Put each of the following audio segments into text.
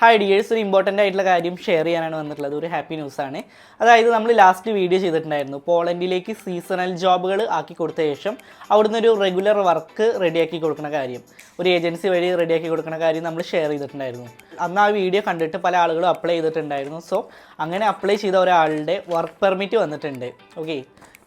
Hi dears ഒരു important ആയിട്ടുള്ള കാര്യം ഷെയർ ചെയ്യാനാണ് വന്നിട്ടുള്ളത്. ഒരു ഹാപ്പി ന്യൂസ് ആണ്. അതായത് നമ്മൾ ലാസ്റ്റ് വീഡിയോ ചെയ്തിട്ടുണ്ടായിരുന്നു. പോളണ്ടിലേക്ക് സീസണൽ ജോബുകൾ ആക്കി കൊടുത്ത ശേഷം അവിടുന്ന് ഒരു റെഗുലർ വർക്ക് റെഡിയാക്കി കൊടുക്കുന്ന കാര്യം. ഒരു ഏജൻസി വഴി റെഡിയാക്കി കൊടുക്കുന്ന കാര്യം നമ്മൾ ഷെയർ ചെയ്തിട്ടുണ്ടായിരുന്നു. അന്ന് ആ വീഡിയോ കണ്ടിട്ട് പല ആളുകളും അപ്ലൈ ചെയ്തിട്ടുണ്ടായിരുന്നു. സോ അങ്ങനെ അപ്ലൈ ചെയ്ത ഒരാളുടെ വർക്ക് പെർമിറ്റ് വന്നിട്ടുണ്ട്. ഓക്കെ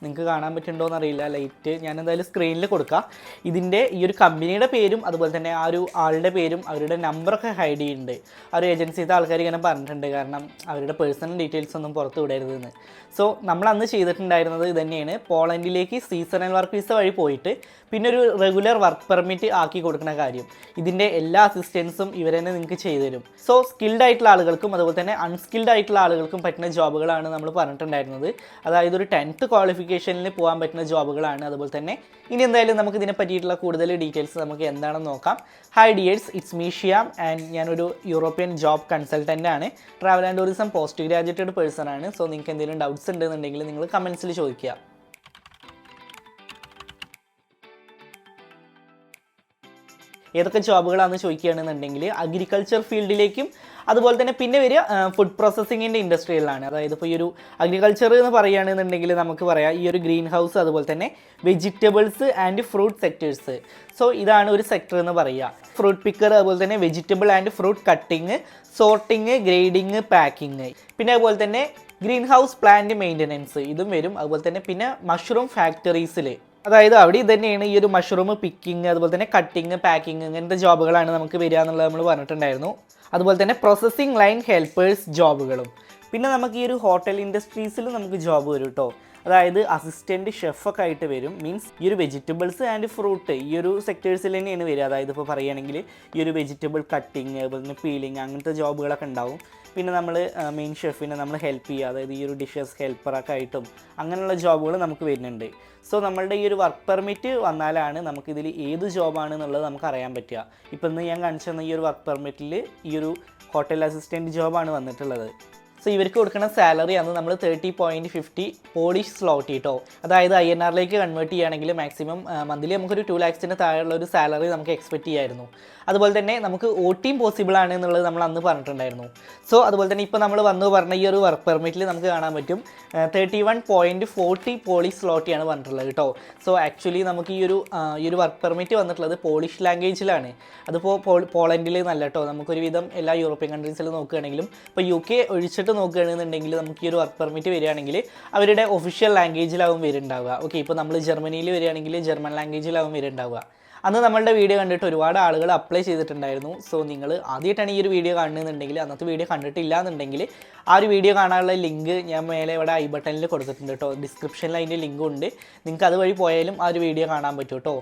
നിങ്ങൾക്ക് കാണാൻ പറ്റുന്നുണ്ടോ എന്നറിയില്ല ലൈറ്റ് ഞാൻ എന്തായാലും സ്ക്രീനിൽ കൊടുക്കാം. ഇതിന്റെ ഈ ഒരു കമ്പനിയുടെ പേരും അതുപോലെ തന്നെ ആ ഒരു ആളുടെ പേരും അവരുടെ നമ്പറൊക്കെ ഹൈഡ് ചെയ്യുന്നുണ്ട് ആ ഒരു ഏജൻസിത്തെ ആൾക്കാർ ഇങ്ങനെ പറഞ്ഞിട്ടുണ്ട്. കാരണം അവരുടെ പേഴ്സണൽ ഡീറ്റെയിൽസ് ഒന്നും പുറത്ത് വിടരുതെന്ന്. സോ നമ്മൾ അന്ന് ചെയ്തിട്ടുണ്ടായിരുന്നത് ഇത് തന്നെയാണ്. പോളണ്ടിലേക്ക് സീസണൽ വർക്ക് വിസ വഴി പോയിട്ട് പിന്നെ ഒരു റെഗുലർ വർക്ക് പെർമിറ്റ് ആക്കി കൊടുക്കുന്ന കാര്യം. ഇതിന്റെ എല്ലാ അസിസ്റ്റൻസും ഇവർ തന്നെ നിങ്ങൾക്ക് ചെയ്തു തരും. സോ സ്കിൽഡ് ആയിട്ടുള്ള ആളുകൾക്കും അതുപോലെ തന്നെ അൺസ്കിൽഡ് ആയിട്ടുള്ള ആളുകൾക്കും പറ്റുന്ന ജോബുകളാണ് നമ്മൾ പറഞ്ഞിട്ടുണ്ടായിരുന്നത്. അതായത് ഒരു ടെൻത്ത് ക്വാളിഫിക്കേഷനിൽ പോകാൻ പറ്റുന്ന ജോബുകളാണ് അതുപോലെ തന്നെ ഇനി എന്തായാലും നമുക്ക് ഇതിനെ പറ്റിയിട്ടുള്ള കൂടുതൽ ഡീറ്റെയിൽസ് നമുക്ക് എന്താണെന്ന് നോക്കാം. Hi dears it's Meeshya Shiyam and ഞാനൊരു യൂറോപ്യൻ ജോബ് കൺസൾട്ടന്റ് ആണ്. Travel and tourism post graduated person ആണ്. സോ നിങ്ങൾക്ക് എന്തെങ്കിലും ഡൗട്ട്സ് ഉണ്ടെന്നുണ്ടെങ്കിൽ നിങ്ങൾ കമൻസിൽ ചോദിക്കുക. ഏതൊക്കെ ജോബുകളാണെന്ന് ചോദിക്കുകയാണെന്നുണ്ടെങ്കിൽ അഗ്രികൾച്ചർ ഫീൽഡിലേക്കും അതുപോലെ തന്നെ പിന്നെ വരിക ഫുഡ് പ്രോസസ്സിങ്ങിന്റെ ഇൻഡസ്ട്രിയിലാണ് അതായത് ഇപ്പോൾ ഈ ഒരു അഗ്രികൾച്ചർ എന്ന് പറയുകയാണെന്നുണ്ടെങ്കിൽ നമുക്ക് പറയാം ഈ ഒരു ഗ്രീൻ ഹൗസ് അതുപോലെ തന്നെ vegetables and fruit sectors so ഇതാണ് ഒരു സെക്ടർ എന്ന് പറയുക. ഫ്രൂട്ട് പിക്കർ അതുപോലെ തന്നെ vegetable and fruit cutting sorting grading packing പിന്നെ അതുപോലെ തന്നെ ഗ്രീൻ ഹൗസ് പ്ലാന്റ് മെയിന്റനൻസ് ഇതും വരും. അതുപോലെ തന്നെ പിന്നെ മഷ്റൂം ഫാക്ടറീസിൽ അതായത് അവിടെ ഇത് തന്നെയാണ് ഈ ഒരു മഷ്റൂം പിക്കിങ് അതുപോലെ തന്നെ കട്ടിങ് പാക്കിങ് ഇങ്ങനത്തെ ജോബുകളാണ് നമുക്ക് വരിക എന്നുള്ളത് നമ്മൾ പറഞ്ഞിട്ടുണ്ടായിരുന്നു. അതുപോലെ തന്നെ പ്രോസസ്സിംഗ് ലൈൻ ഹെൽപ്പേഴ്സ് ജോബുകളും പിന്നെ നമുക്ക് ഈ ഒരു ഹോട്ടൽ ഇൻഡസ്ട്രീസിൽ നമുക്ക് ജോബ് വരും കേട്ടോ അതായത് അസിസ്റ്റന്റ് ഷെഫൊക്കെ ആയിട്ട് വരും. മീൻസ് ഈ ഒരു വെജിറ്റബിൾസ് ആൻഡ് ഫ്രൂട്ട് ഈ ഒരു സെക്ടേഴ്സിൽ തന്നെയാണ് വരിക. അതായത് ഇപ്പോൾ പറയുകയാണെങ്കിൽ ഈ ഒരു വെജിറ്റബിൾ കട്ടിങ് അതുപോലെ തന്നെ പീലിങ് അങ്ങനത്തെ ജോബുകളൊക്കെ ഉണ്ടാവും. പിന്നെ നമ്മൾ മെയിൻ ഷെഫിനെ നമ്മൾ ഹെൽപ്പ് ചെയ്യുക. അതായത് ഈ ഒരു ഡിഷസ് ഹെൽപ്പറൊക്കെ ആയിട്ടും അങ്ങനെയുള്ള ജോബുകൾ നമുക്ക് വരുന്നുണ്ട്. സോ നമ്മളുടെ ഈ ഒരു വർക്ക് പെർമിറ്റ് വന്നാലാണ് നമുക്കിതിൽ ഏത് ജോബാണ് എന്നുള്ളത് നമുക്ക് അറിയാൻ പറ്റുക. ഇപ്പം ഇന്ന് ഞാൻ കാണിച്ചു തന്ന ഈ ഒരു വർക്ക് പെർമിറ്റിൽ ഈ ഒരു ഹോട്ടൽ അസിസ്റ്റന്റ് ജോബാണ് വന്നിട്ടുള്ളത്. സോ ഇവർക്ക് കൊടുക്കുന്ന സാലറി ആണ് നമ്മൾ thirty point fifty Polish zloty കേട്ടോ അതായത് ഐ എൻ ആറിലേക്ക് കൺവേർട്ട് ചെയ്യുകയാണെങ്കിൽ മാക്സിമം മന്ത്ലി നമുക്കൊരു ടു ലാക്സിന് താഴെയുള്ള ഒരു സാലറി നമുക്ക് എക്സ്പെക്ട് ചെയ്യായിരുന്നു. അതുപോലെ തന്നെ നമുക്ക് ഒ ടിയും പോസിബിൾ ആണ് എന്നുള്ളത് നമ്മൾ അന്ന് പറഞ്ഞിട്ടുണ്ടായിരുന്നു. സോ അതുപോലെ തന്നെ ഇപ്പോൾ നമ്മൾ വന്നു പറഞ്ഞ ഈ ഒരു വർക്ക് പെർമിറ്റിൽ നമുക്ക് കാണാൻ പറ്റും. Thirty one point forty Polish സ്ലോട്ടിയാണ് പറഞ്ഞിട്ടുള്ളത് കേട്ടോ. സോ ആക്ച്വലി നമുക്ക് ഈ ഒരു ഈ ഒരു വർക്ക് പെർമിറ്റ് വന്നിട്ടുള്ളത് പോളിഷ് ലാംഗ്വേജിലാണ് അതിപ്പോൾ പോളണ്ടിൽ നല്ല കേട്ടോ. നമുക്കൊരുവിധം എല്ലാ യൂറോപ്യൻ കൺട്രീസിൽ നോക്കുകയാണെങ്കിലും ഇപ്പോൾ യു കെ ഒഴിച്ചിട്ട് നോക്കുകയാണെന്നുണ്ടെങ്കിൽ നമുക്ക് ഈ ഒരു വർക്ക് പെർമിറ്റ് വരികയാണെങ്കിൽ അവരുടെ ഒഫീഷ്യൽ ലാംഗ്വേജിലാവും വരുന്നുണ്ടാവുക ഓക്കെ ഇപ്പോൾ നമ്മൾ ജർമ്മനിയിൽ വരികയാണെങ്കിൽ ജർമ്മൻ ലാംഗ്വേജിലാവും വരുന്നുണ്ടാവുക അന്ന് നമ്മളുടെ വീഡിയോ കണ്ടിട്ട് ഒരുപാട് ആളുകൾ അപ്ലൈ ചെയ്തിട്ടുണ്ടായിരുന്നു. സോ നിങ്ങൾ ആദ്യമായിട്ടാണ് ഈ ഒരു വീഡിയോ കാണുന്നുണ്ടെങ്കിൽ അന്നത്തെ വീഡിയോ കണ്ടിട്ടില്ല എന്നുണ്ടെങ്കിൽ ആ ഒരു വീഡിയോ കാണാനുള്ള ലിങ്ക് ഞാൻ മേലെ ഇവിടെ ഐ ബട്ടണിൽ കൊടുത്തിട്ടുണ്ട് കേട്ടോ ഡിസ്ക്രിപ്ഷനിൽ അതിന്റെ ലിങ്ക് ഉണ്ട്. നിങ്ങൾക്ക് അതുവഴി പോയാലും ആ ഒരു വീഡിയോ കാണാൻ പറ്റും കേട്ടോ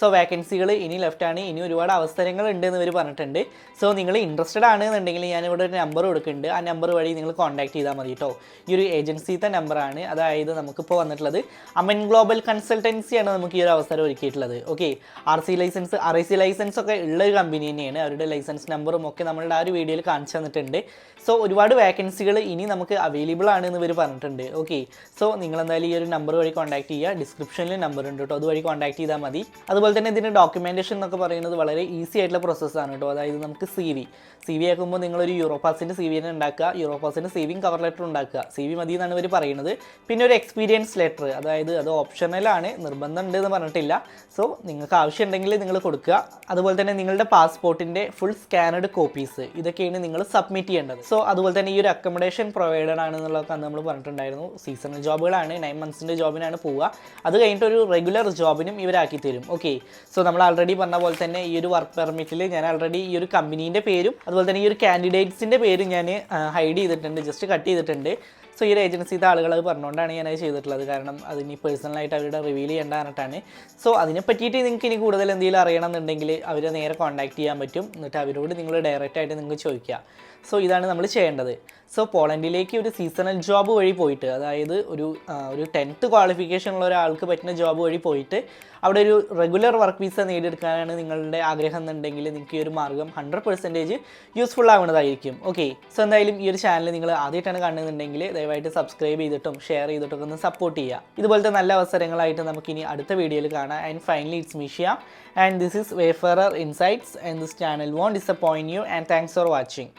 സോ വേക്കൻസികൾ ഇനി ലെഫ്റ്റ് ആണ്. ഇനി ഒരുപാട് അവസരങ്ങൾ ഉണ്ട് എന്ന് ഇവർ പറഞ്ഞിട്ടുണ്ട്. സോ നിങ്ങൾ ഇൻട്രസ്റ്റഡ് ആണ് എന്നുണ്ടെങ്കിൽ ഞാനിവിടെ ഒരു നമ്പർ കൊടുക്കുന്നുണ്ട്. ആ നമ്പർ വഴി നിങ്ങൾ കോൺടാക്ട് ചെയ്താൽ മതി കേട്ടോ ഈ ഒരു ഏജൻസിത്തെ നമ്പറാണ് അതായത് നമുക്കിപ്പോൾ വന്നിട്ടുള്ളത് അമൻ ഗ്ലോബൽ കൺസൾട്ടൻസിയാണ് നമുക്ക് ഈ ഒരു അവസരം ഒരുക്കിയിട്ടുള്ളത്. Okay R C licence R I C licence ഒക്കെ ഉള്ള ഒരു കമ്പനി തന്നെയാണ്. അവരുടെ ലൈസൻസ് നമ്പറും ഒക്കെ നമ്മളുടെ ആ ഒരു വീഡിയോയിൽ കാണിച്ചു തന്നിട്ടുണ്ട്. സോ ഒരുപാട് വേക്കൻസികൾ ഇനി നമുക്ക് അവൈലബിൾ ആണ് എന്ന് ഇവർ പറഞ്ഞിട്ടുണ്ട്. ഓക്കെ സോ നിങ്ങൾ എന്തായാലും ഈ ഒരു നമ്പർ വഴി കോൺടാക്ട് ചെയ്യുക. ഡിസ്ക്രിപ്ഷനിൽ നമ്പർ ഉണ്ട് കേട്ടോ. അതുവഴി കോൺടാക്ട് ചെയ്താൽ മതി. അതുപോലെ തന്നെ ഇതിന്റെ ഡോക്യുമെന്റേഷൻ എന്നൊക്കെ പറയുന്നത് വളരെ ഈസി ആയിട്ടുള്ള പ്രോസസ്സാണ് കേട്ടോ. അതായത് നമുക്ക് സി വി സി വി ആക്കുമ്പോൾ നിങ്ങളൊരു യൂറോപ്പാസിന്റെ സി വി തന്നെ ഉണ്ടാക്കുക. യൂറോപ്പാസിന്റെ സേവിങ് കവർ ലെറ്റർ ഉണ്ടാക്കുക. സി വി മതി എന്നാണ് ഇവർ പറയുന്നത്. പിന്നെ ഒരു എക്സ്പീരിയൻസ് ലെറ്റർ അതായത് അത് ഓപ്ഷണലാണ് നിർബന്ധം ഉണ്ട് എന്ന് പറഞ്ഞിട്ടില്ല. സോ നിങ്ങൾക്ക് ആവശ്യമുണ്ടെങ്കിൽ നിങ്ങൾ കൊടുക്കുക. അതുപോലെ തന്നെ നിങ്ങളുടെ പാസ്പോർട്ടിന്റെ ഫുൾ സ്കാനഡ് കോപ്പീസ് ഇതൊക്കെയാണ് നിങ്ങൾ സബ്മിറ്റ് ചെയ്യേണ്ടത്. സോ അതുപോലെ തന്നെ ഈ ഒരു അക്കോമഡേഷൻ പ്രൊവൈഡഡ് ആണെന്നുള്ളതൊക്കെ നമ്മൾ പറഞ്ഞിട്ടുണ്ടായിരുന്നു. സീസണൽ ജോബുകളാണ് നയൻ മന്ത്സിന്റെ ജോബിനാണ് പോവുക. അത് കഴിഞ്ഞിട്ട് ഒരു റെഗുലർ ജോബിനും ഇവരാക്കി തരും. ഓക്കെ സോ നമ്മൾ ആൾറെഡി പറഞ്ഞ പോലെ തന്നെ ഈ ഒരു വർക്ക് പെർമിറ്റിൽ ഞാൻ ആൾറെഡി ഈ ഒരു കമ്പനീന്റെ പേരും അതുപോലെ തന്നെ ഈ ഒരു കാൻഡിഡേറ്റ്സിന്റെ പേരും ഞാൻ ഹൈഡ് ചെയ്തിട്ടുണ്ട് ജസ്റ്റ് കട്ട് ചെയ്തിട്ടുണ്ട്. സോ ഈ ഒരു ഏജൻസിത്തെ ആളുകൾ അത് പറഞ്ഞുകൊണ്ടാണ് ഞാൻ അത് ചെയ്തിട്ടുള്ളത്. കാരണം അതിനി പേഴ്സണലായിട്ട് അവരുടെ റിവീൽ ചെയ്യേണ്ട പറഞ്ഞിട്ടാണ്. സോ അതിനെ പറ്റിയിട്ട് നിങ്ങൾക്ക് ഇനി കൂടുതൽ എന്തെങ്കിലും അറിയണം എന്നുണ്ടെങ്കിൽ അവരെ നേരെ കോൺടാക്ട് ചെയ്യാൻ പറ്റും. എന്നിട്ട് അവരോട് നിങ്ങൾ ഡയറക്റ്റായിട്ട് നിങ്ങൾക്ക് ചോദിക്കുക. സോ ഇതാണ് നമ്മൾ ചെയ്യേണ്ടത്. സോ പോളണ്ടിലേക്ക് ഒരു സീസണൽ ജോബ് വഴി പോയിട്ട് അതായത് ഒരു ഒരു ടെൻത്ത് ക്വാളിഫിക്കേഷൻ ഉള്ള ഒരാൾക്ക് പറ്റുന്ന ജോബ് വഴി പോയിട്ട് അവിടെ ഒരു റെഗുലർ വർക്ക് വിസ നേടിയെടുക്കാനാണ് നിങ്ങളുടെ ആഗ്രഹം എന്നുണ്ടെങ്കിൽ നിങ്ങൾക്ക് ഈ ഒരു മാർഗം ഹൺഡ്രഡ് പെർസെന്റേജ് യൂസ്ഫുൾ ആവുന്നതായിരിക്കും. ഓക്കെ സോ എന്തായാലും ഈ ഒരു ചാനൽ നിങ്ങൾ ആദ്യമായിട്ടാണ് കാണുന്നുണ്ടെങ്കിൽ ദയവായിട്ട് സബ്സ്ക്രൈബ് ചെയ്തിട്ടും ഷെയർ ചെയ്തിട്ടും ഒന്ന് സപ്പോർട്ട് ചെയ്യുക. ഇതുപോലത്തെ നല്ല അവസരങ്ങളായിട്ട് നമുക്ക് ഇനി അടുത്ത വീഡിയോയിൽ കാണാം. And finally it's Meeshya and this is Wayfarer Insights and this channel won't disappoint you and thanks for watching